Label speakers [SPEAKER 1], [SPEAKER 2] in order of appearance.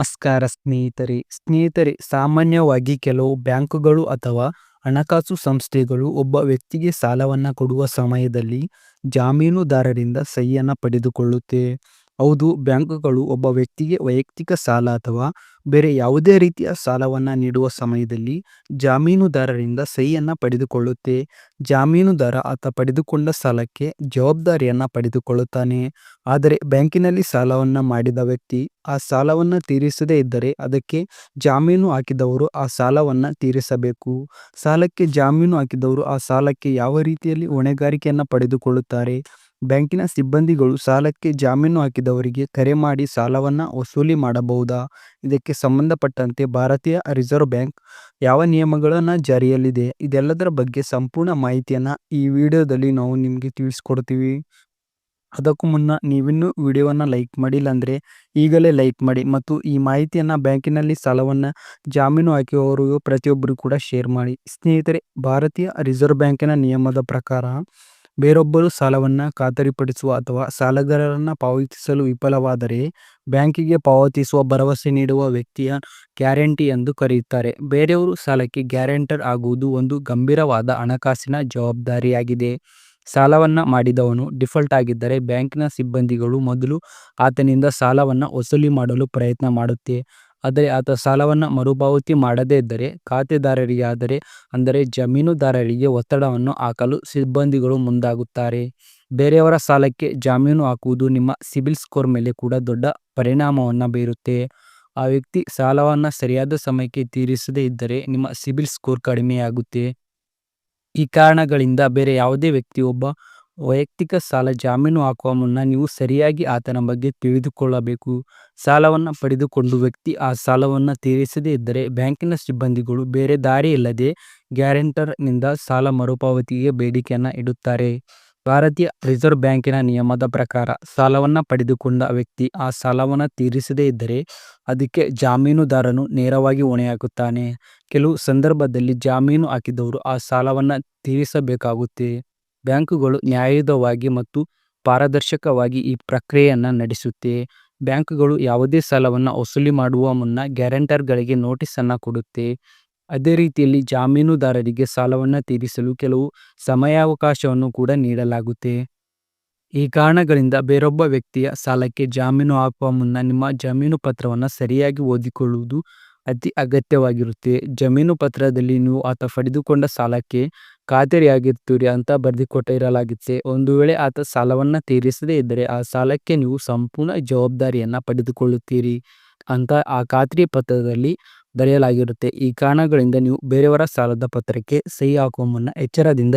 [SPEAKER 1] ನಮಸ್ಕಾರ ಸ್ನೇಹಿತರೆ. ಸ್ನೇಹಿತರೆ, ಸಾಮಾನ್ಯವಾಗಿ ಕೆಲವು ಬ್ಯಾಂಕುಗಳು ಅಥವಾ ಹಣಕಾಸು ಸಂಸ್ಥೆಗಳು ಒಬ್ಬ ವ್ಯಕ್ತಿಗೆ ಸಾಲವನ್ನು ಕೊಡುವ ಸಮಯದಲ್ಲಿ ಜಾಮೀನುದಾರರಿಂದ ಸಹಿಯನ್ನು ಪಡೆದುಕೊಳ್ಳುತ್ತೆ. ಹೌದು, ಬ್ಯಾಂಕುಗಳು ಒಬ್ಬ ವ್ಯಕ್ತಿಗೆ ವೈಯಕ್ತಿಕ ಸಾಲ ಅಥವಾ ಬೇರೆ ಯಾವುದೇ ರೀತಿಯ ಸಾಲವನ್ನು ನೀಡುವ ಸಮಯದಲ್ಲಿ ಜಾಮೀನುದಾರರಿಂದ ಸಹಿಯನ್ನು ಪಡೆದುಕೊಳ್ಳುತ್ತೆ. ಜಾಮೀನುದಾರ ಆತ ಪಡೆದುಕೊಂಡ ಸಾಲಕ್ಕೆ ಜವಾಬ್ದಾರಿಯನ್ನು ಪಡೆದುಕೊಳ್ಳುತ್ತಾನೆ. ಆದರೆ ಬ್ಯಾಂಕಿನಲ್ಲಿ ಸಾಲವನ್ನು ಮಾಡಿದ ವ್ಯಕ್ತಿ ಆ ಸಾಲವನ್ನು ತೀರಿಸದೇ ಇದ್ದರೆ ಅದಕ್ಕೆ ಜಾಮೀನು ಹಾಕಿದವರು ಆ ಸಾಲವನ್ನು ತೀರಿಸಬೇಕು. ಸಾಲಕ್ಕೆ ಜಾಮೀನು ಹಾಕಿದವರು ಆ ಸಾಲಕ್ಕೆ ಯಾವ ರೀತಿಯಲ್ಲಿ ಹೊಣೆಗಾರಿಕೆಯನ್ನು ಪಡೆದುಕೊಳ್ಳುತ್ತಾರೆ? ಬ್ಯಾಂಕಿನ ಸಿಬ್ಬಂದಿಗಳು ಸಾಲಕ್ಕೆ ಜಾಮೀನು ಹಾಕಿದವರಿಗೆ ಕರೆ ಮಾಡಿ ಸಾಲವನ್ನು ವಸೂಲಿ ಮಾಡಬಹುದಾ? ಇದಕ್ಕೆ ಸಂಬಂಧಪಟ್ಟಂತೆ ಭಾರತೀಯ ರಿಸರ್ವ್ ಬ್ಯಾಂಕ್ ಯಾವ ನಿಯಮಗಳನ್ನು ಜಾರಿಯಲ್ಲಿದೆ? ಇದೆಲ್ಲದರ ಬಗ್ಗೆ ಸಂಪೂರ್ಣ ಮಾಹಿತಿಯನ್ನು ಈ ವಿಡಿಯೋದಲ್ಲಿ ನಾವು ನಿಮಗೆ ತಿಳಿಸ್ಕೊಡ್ತೀವಿ. ಅದಕ್ಕೂ ಮುನ್ನ ನೀವಿನ್ನೂ ವಿಡಿಯೋವನ್ನು ಲೈಕ್ ಮಾಡಿಲ್ಲ ಅಂದರೆ ಈಗಲೇ ಲೈಕ್ ಮಾಡಿ ಮತ್ತು ಈ ಮಾಹಿತಿಯನ್ನು ಬ್ಯಾಂಕಿನಲ್ಲಿ ಸಾಲವನ್ನು ಜಾಮೀನು ಹಾಕಿರುವವರು ಪ್ರತಿಯೊಬ್ಬರು ಕೂಡ ಶೇರ್ ಮಾಡಿ. ಸ್ನೇಹಿತರೆ, ಭಾರತೀಯ ರಿಸರ್ವ್ ಬ್ಯಾಂಕಿನ ನಿಯಮದ ಪ್ರಕಾರ ಬೇರೊಬ್ಬರು ಸಾಲವನ್ನ ಖಾತರಿಪಡಿಸುವ ಅಥವಾ ಸಾಲಗಾರರನ್ನ ಪಾವತಿಸಲು ವಿಫಲವಾದರೆ ಬ್ಯಾಂಕಿಗೆ ಪಾವತಿಸುವ ಭರವಸೆ ನೀಡುವ ವ್ಯಕ್ತಿಯ ಗ್ಯಾರಂಟಿ ಎಂದು ಕರೆಯುತ್ತಾರೆ. ಬೇರೆಯವರು ಸಾಲಕ್ಕೆ ಗ್ಯಾರಂಟರ್ ಆಗುವುದು ಒಂದು ಗಂಭೀರವಾದ ಹಣಕಾಸಿನ ಜವಾಬ್ದಾರಿಯಾಗಿದೆ. ಸಾಲವನ್ನ ಮಾಡಿದವನು ಡಿಫಾಲ್ಟ್ ಆಗಿದ್ದರೆ ಬ್ಯಾಂಕಿನ ಸಿಬ್ಬಂದಿಗಳು ಮೊದಲು ಆತನಿಂದ ಸಾಲವನ್ನ ವಸೂಲಿ ಮಾಡಲು ಪ್ರಯತ್ನ ಮಾಡುತ್ತೆ. ಆದರೆ ಆತ ಸಾಲವನ್ನು ಮರುಪಾವತಿ ಮಾಡದೇ ಇದ್ದರೆ, ಖಾತೆದಾರರಿಗಾದರೆ, ಅಂದರೆ ಜಮೀನುದಾರರಿಗೆ ಒತ್ತಡವನ್ನು ಹಾಕಲು ಸಿಬ್ಬಂದಿಗಳು ಮುಂದಾಗುತ್ತಾರೆ. ಬೇರೆಯವರ ಸಾಲಕ್ಕೆ ಜಾಮೀನು ಹಾಕುವುದು ನಿಮ್ಮ ಸಿಬಿಲ್ ಸ್ಕೋರ್ ಮೇಲೆ ಕೂಡ ದೊಡ್ಡ ಪರಿಣಾಮವನ್ನು ಬೀರುತ್ತೆ. ಆ ವ್ಯಕ್ತಿ ಸಾಲವನ್ನು ಸರಿಯಾದ ಸಮಯಕ್ಕೆ ತೀರಿಸದೇ ಇದ್ದರೆ ನಿಮ್ಮ ಸಿಬಿಲ್ ಸ್ಕೋರ್ ಕಡಿಮೆಯಾಗುತ್ತೆ. ಈ ಕಾರಣಗಳಿಂದ ಬೇರೆ ಯಾವುದೇ ವ್ಯಕ್ತಿ ಒಬ್ಬ ವೈಯಕ್ತಿಕ ಸಾಲ ಜಾಮೀನು ಹಾಕುವ ಮುನ್ನ ನೀವು ಸರಿಯಾಗಿ ಆತನ ಬಗ್ಗೆ ತಿಳಿದುಕೊಳ್ಳಬೇಕು. ಸಾಲವನ್ನು ಪಡೆದುಕೊಂಡು ವ್ಯಕ್ತಿ ಆ ಸಾಲವನ್ನು ತೀರಿಸದೇ ಇದ್ದರೆ ಬ್ಯಾಂಕಿನ ಸಿಬ್ಬಂದಿಗಳು ಬೇರೆ ದಾರಿ ಇಲ್ಲದೆ ಗ್ಯಾರಂಟರ್ನಿಂದ ಸಾಲ ಮರುಪಾವತಿಗೆ ಬೇಡಿಕೆಯನ್ನು ಇಡುತ್ತಾರೆ. ಭಾರತೀಯ ರಿಸರ್ವ್ ಬ್ಯಾಂಕಿನ ನಿಯಮದ ಪ್ರಕಾರ ಸಾಲವನ್ನು ಪಡೆದುಕೊಂಡ ವ್ಯಕ್ತಿ ಆ ಸಾಲವನ್ನು ತೀರಿಸದೇ ಇದ್ದರೆ ಅದಕ್ಕೆ ಜಾಮೀನುದಾರನು ನೇರವಾಗಿ ಹೊಣೆಯಾಗುತ್ತಾನೆ. ಕೆಲವು ಸಂದರ್ಭದಲ್ಲಿ ಜಾಮೀನು ಹಾಕಿದವರು ಆ ಸಾಲವನ್ನು ತೀರಿಸಬೇಕಾಗುತ್ತೆ. ಬ್ಯಾಂಕುಗಳು ನ್ಯಾಯಯುತವಾಗಿ ಮತ್ತು ಪಾರದರ್ಶಕವಾಗಿ ಈ ಪ್ರಕ್ರಿಯೆಯನ್ನು ನಡೆಸುತ್ತೆ. ಬ್ಯಾಂಕುಗಳು ಯಾವುದೇ ಸಾಲವನ್ನು ವಸೂಲಿ ಮಾಡುವ ಮುನ್ನ ಗ್ಯಾರಂಟರ್ಗಳಿಗೆ ನೋಟಿಸನ್ನು ಕೊಡುತ್ತೆ. ಅದೇ ರೀತಿಯಲ್ಲಿ ಜಾಮೀನುದಾರರಿಗೆ ಸಾಲವನ್ನು ತೀರಿಸಲು ಕೆಲವು ಸಮಯಾವಕಾಶವನ್ನು ಕೂಡ ನೀಡಲಾಗುತ್ತೆ. ಈ ಕಾರಣಗಳಿಂದ ಬೇರೊಬ್ಬ ವ್ಯಕ್ತಿಯ ಸಾಲಕ್ಕೆ ಜಾಮೀನು ಹಾಕುವ ಮುನ್ನ ನಿಮ್ಮ ಜಾಮೀನು ಪತ್ರವನ್ನು ಸರಿಯಾಗಿ ಓದಿಕೊಳ್ಳುವುದು ಅತಿ ಅಗತ್ಯವಾಗಿರುತ್ತೆ. ಜಮೀನು ಪತ್ರದಲ್ಲಿ ನೀವು ಆತ ಪಡೆದುಕೊಂಡ ಸಾಲಕ್ಕೆ ಖಾತರಿಯಾಗಿರ್ತೀರಿ ಅಂತ ಬರೆದುಕೊಟ್ಟಿರಲಾಗುತ್ತೆ ಒಂದು ವೇಳೆ ಆತ ಸಾಲವನ್ನು ತೀರಿಸದೇ ಇದ್ದರೆ ಆ ಸಾಲಕ್ಕೆ ನೀವು ಸಂಪೂರ್ಣ ಜವಾಬ್ದಾರಿಯನ್ನು ಪಡೆದುಕೊಳ್ಳುತ್ತೀರಿ ಅಂತ ಆ ಖಾತ್ರಿ ಪತ್ರದಲ್ಲಿ ಬರೆಯಲಾಗಿರುತ್ತೆ. ಈ ಕಾರಣಗಳಿಂದ ನೀವು ಬೇರೆಯವರ ಸಾಲದ ಪತ್ರಕ್ಕೆ ಸಹಿ ಹಾಕುವ ಮುನ್ನ ಎಚ್ಚರದಿಂದ